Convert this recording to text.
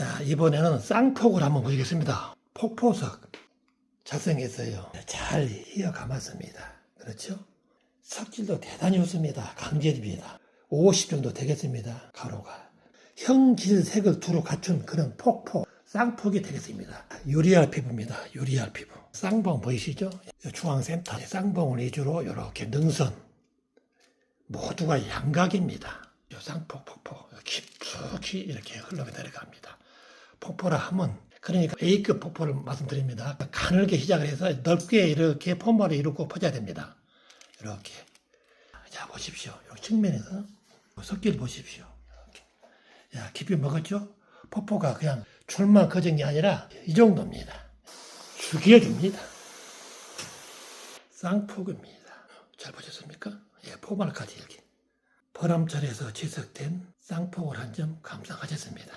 자, 이번에는 쌍폭을 한번 보시겠습니다. 폭포석. 자성했어요. 잘 이어 감았습니다. 그렇죠? 석질도 대단히 좋습니다. 강제입니다. 50 정도 되겠습니다. 가로가. 형질색을 두루 갖춘 그런 폭포. 쌍폭이 되겠습니다. 유리알 피부입니다. 유리알 피부. 쌍봉 보이시죠? 중앙센터 쌍봉을 위주로 이렇게 능선 모두가 양각입니다. 요 쌍폭 폭포 깊숙이 이렇게 흘러가 내려갑니다. 폭포라 하면 그러니까 A급 폭포를 말씀드립니다. 가늘게 시작을 해서 넓게 이렇게 포마를 이루고 퍼져야 됩니다. 이렇게 자 보십시오. 이 측면에서 석기를 보십시오. 이렇게. 야 깊이 먹었죠? 폭포가 그냥 줄만 커진 게 아니라 이 정도입니다. 죽여줍니다. 쌍폭입니다. 잘 보셨습니까? 예, 포말까지 이렇게. 보람철에서 지석된 쌍폭을 한 점 감상하셨습니다.